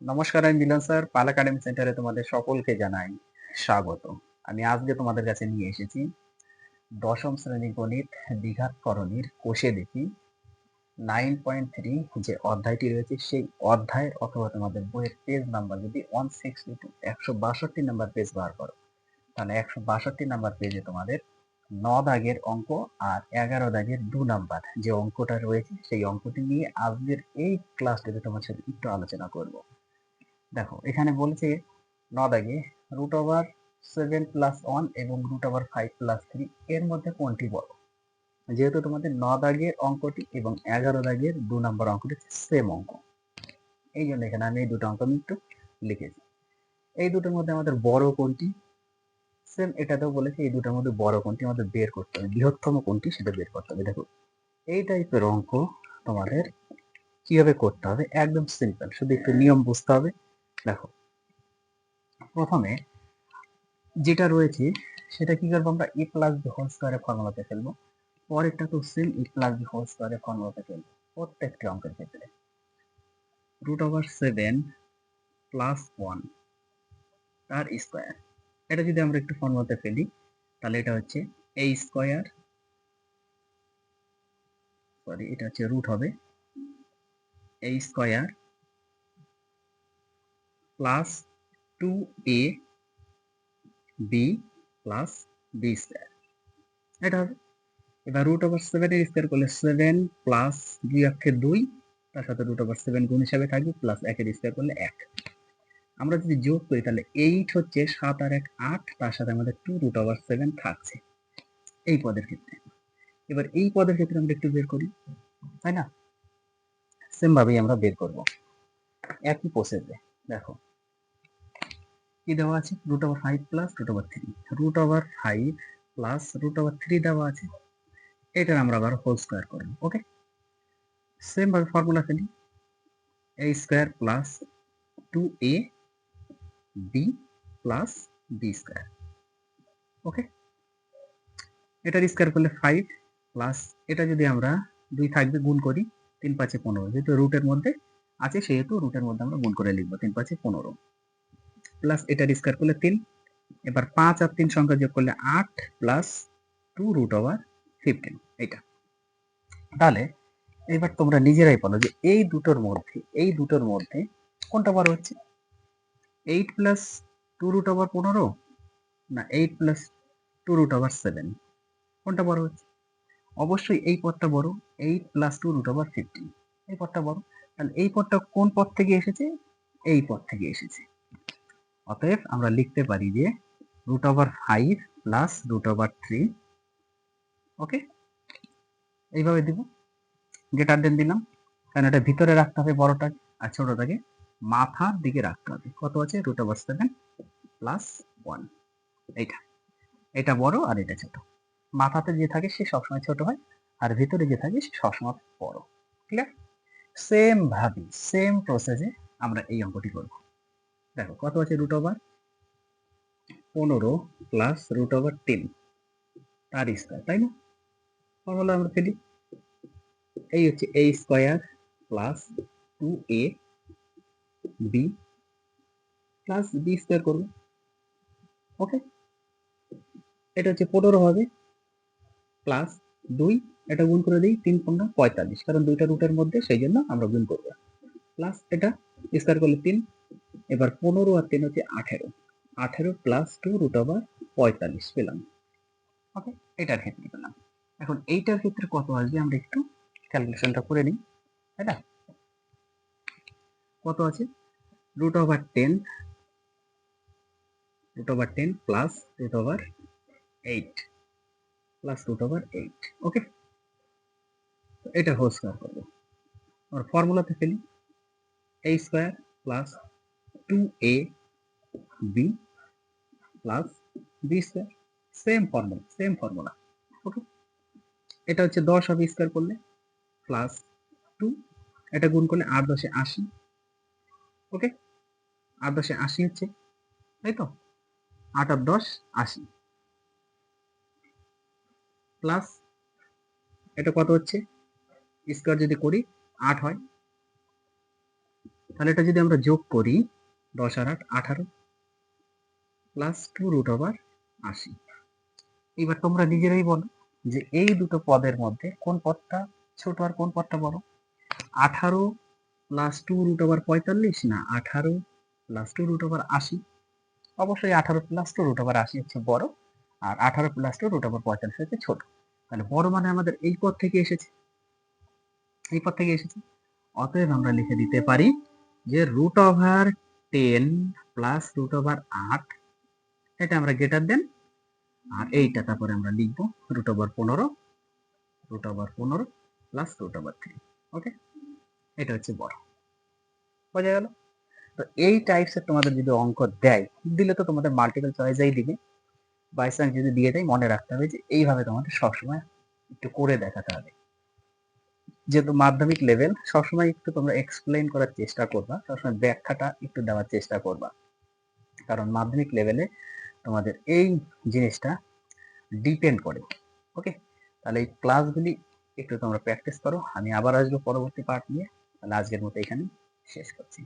নমস্কার, আমি মিলন স্যার পাল একাডেমি সেন্টারে তোমাদের সকলকে জানাই স্বাগত। আমি আজকে তোমাদের কাছে নিয়ে এসেছি দশম শ্রেণি গণিত দ্বিঘাত করণীর কোষে দেখি। নাইন পয়েন্ট থ্রি যে অধ্যায়টি রয়েছে, সেই অধ্যায়ের অথবা তোমাদের বইয়ের পেজ নাম্বার যদি ওয়ান সিক্সটি টু একশো বাষট্টি নাম্বার পেজ বার করো, তাহলে একশো বাষট্টি নাম্বার পেজে তোমাদের ন দাগের অঙ্ক আর এগারো দাগের দু নাম্বার যে অঙ্কটা রয়েছে, সেই অঙ্কটি নিয়ে আজকের এই ক্লাসটিতে তোমার সাথে একটু আলোচনা করব। দেখো, এখানে বলেছে ন দাগে root over seven plus one এবং root over five plus three এর মধ্যে কোনটি বড়? যেহেতু তোমাদের ন দাগের অঙ্কটি এবং এগারো দাগের দু নম্বর অঙ্কটি সেম অঙ্ক। এই জন্য এখানে আমি এই দুটো অঙ্ক আমি একটু লিখেছি। এই দুটোর মধ্যে আমাদের বড় কোনটি? সেম এটাতেও বলেছে এই দুটোর মধ্যে বড় কোনটি আমাদের বের করতে হবে, বৃহত্তম কোনটি সেটা বের করতে হবে। দেখো, এই টাইপের অঙ্ক তোমাদের কীভাবে করতে হবে? একদম সিম্পল শুধু একটু নিয়ম বুঝতে হবে। দেখো, প্রথমে যেটা রয়েছে, সেটা কি করব আমরা? এ প্লাস বি হোল স্কোয়ারের ফর্মুলাতে ফেলব। পরেরটা তো same A plus B whole স্কোয়ারের ফর্মুলাতে ফেলব, প্রত্যেকটি অঙ্কের ক্ষেত্রে। Root over seven plus one তার স্কোয়ার এটা যদি আমরা একটু ফর্মুলাতে ফেলি, তাহলে এটা হচ্ছে এ স্কোয়ার সরি এটা হচ্ছে রুট হবে A square plus two A B plus B square এটা হবে। এবার রুট ওভার সেভেনের স্কোয়ার করলে সেভেন প্লাস দুই অক্ষে দুই, তার সাথে রুট ওভার সেভেন গুণ হিসাবে থাকবে প্লাস একের স্কোয়ার করলে এক। আমরা যদি যোগ করি তাহলে এইট হচ্ছে সাত আর এক আট, তার সাথে আমাদের টু রুট ওভার সেভেন থাকছে। এই পদের ক্ষেত্রে। এবার এই পদের ক্ষেত্রে আমরা একটু বের করি, তাই না? সেম ভাবেই আমরা বের করব। একই প্রসেসে দেখো। কি দেওয়া আছে? Root over five plus root over three root over five plus root over three দেওয়া আছে। এটার আমরা আবার হোল স্কোয়ার করব ওকে সেম ভাবে ফর্মুলা ফেলি। A square plus two A B plus B square okay এটার স্কোয়ার করলে ফাইভ প্লাস এটা যদি আমরা দুই থাকবে গুণ করি, তিন পাঁচে পনেরো। যেহেতু রুটের মধ্যে আছে, সেহেতু রুটের মধ্যে আমরা গুণ করে লিখব, তিন পাঁচে পনেরো। প্লাস এটার স্কোয়ার করলে তিন। এবার পাঁচ আর তিন সংখ্যা যোগ করলে আট plus two root over fifteen এটা তাহলে এবার তোমরা নিজেরাই বলো যে এই দুটোর মধ্যে, এই দুটোর মধ্যে কোনটা বড় হচ্ছে? Eight plus two root over পনেরো না eight plus two root over seven কোনটা বড় হচ্ছে? অবশ্যই এই পদটা বড় eight plus two root over fifteen এই পদটা বড়। তাহলে এই পদটা কোন পদ থেকে এসেছে? এই পদ থেকে এসেছে। অতএব আমরা লিখতে পারি যে root over five plus root over three okay এইভাবে দিব। গেটার দেন দিলাম। কারণ এটা ভিতরে রাখতে হবে বড়টাকে আর ছোটটাকে। মাথার দিকে রাখতে হবে। কত আছে? Root over seven plus one এইটা। এটা বড় আর এটা ছোট। মাথাতে যে থাকে সে সবসময় ছোট হয়। আর ভিতরে যে থাকে সে সবসময় বড়। ক্লিয়ার সেম ভাবে সেম প্রসেসে আমরা এই অঙ্কটি করব। দেখো, কত আছে রুট ওভার পনেরো প্লাস রুট ওভার টেন তার স্কোয়ার তাই না? ফর্মুলা আমরা ফেলি। এই হচ্ছে A square plus two A B plus B square করব। ওকে এটা হচ্ছে পনেরো হবে প্লাস দুই, এটা গুণ করে দিই তিন পনেরো পঁয়তাল্লিশ। কারণ দুইটা রুটের মধ্যে সেই জন্য আমরা গুণ করব। প্লাস এটা স্কোয়ার করলে তিন এবার পনেরো আর তিন হচ্ছে আঠেরো। আঠেরো প্লাস টু রুট ওভার পঁয়তাল্লিশ পেলাম। ওকে এটার ক্ষেত্রে পেলাম। এখন এইটার ক্ষেত্রে কত আসবে? আমরা একটু ক্যালকুলেশনটা করে নিই, তাই না? কত আছে? Root over ten root over ten plus root over eight plus root over eight okay এটা হোল স্কোয়ার করব। আর ফর্মুলাতে ফেলি A square plus two A B plus B square same formula same formula এটা হচ্ছে দশ হবে স্কোয়ার করলে প্লাস টু এটা গুণ করলে আট দশে আশি ওকে আট দশে আশি হচ্ছে, তাই তো? আট আর দশ, আশি। প্লাস এটা কত হচ্ছে? স্কোয়ার যদি করি, আট হয়। তাহলে এটা যদি আমরা যোগ করি দশ আর আট, আঠারো। প্লাস টু রুট ওভার আশি। এবার তোমরা নিজেরাই বলো যে এই দুটো পদের মধ্যে কোন পদটা ছোট আর কোন পদটা বড়? আঠারো প্লাস টু রুট ওভার পঁয়তাল্লিশ না আঠারো প্লাস টু রুট ওভার আশি? অবশ্যই আঠারো প্লাস টু রুট ওভার আশি হচ্ছে বড় আর আঠারো প্লাস টু রুট ওভার পঁয়তাল্লিশ হচ্ছে ছোট। তাহলে বড় মানে আমাদের এই পদ থেকে এসেছে। এই পদ থেকে এসেছে। অতএব আমরা লিখে দিতে পারি যে root over ten plus root over আট এটা আমরা গেটার দেন আর এইটা তারপরে আমরা লিখব রুট ওভার পনেরো রুট ওভার পনেরো plus root over three okay এটা হচ্ছে বড়। বোঝা গেল? তো এই টাইপসের তোমাদের যদি অঙ্ক দেয়, দিলে তো তোমাদের মাল্টিপল চয়েসেই দিবে। বাই চান্স যদি দিয়ে দেয়, মনে রাখতে হবে যে এইভাবে তোমাদের সবসময় একটু করে দেখাতে হবে। যেহেতু মাধ্যমিক লেভেল সবসময় একটু তোমরা এক্সপ্লেন করার চেষ্টা করবা, সবসময় ব্যাখ্যাটা একটু দেওয়ার চেষ্টা করবা। কারণ মাধ্যমিক লেভেলে তোমাদের এই জিনিসটা ডিপেন্ড করে ওকে তাহলে এই ক্লাসগুলি একটু তোমরা প্র্যাকটিস করো, আমি আবার আসব পরবর্তী পার্ট নিয়ে, তাহলে আজকের মতো এখানে শেষ করছি।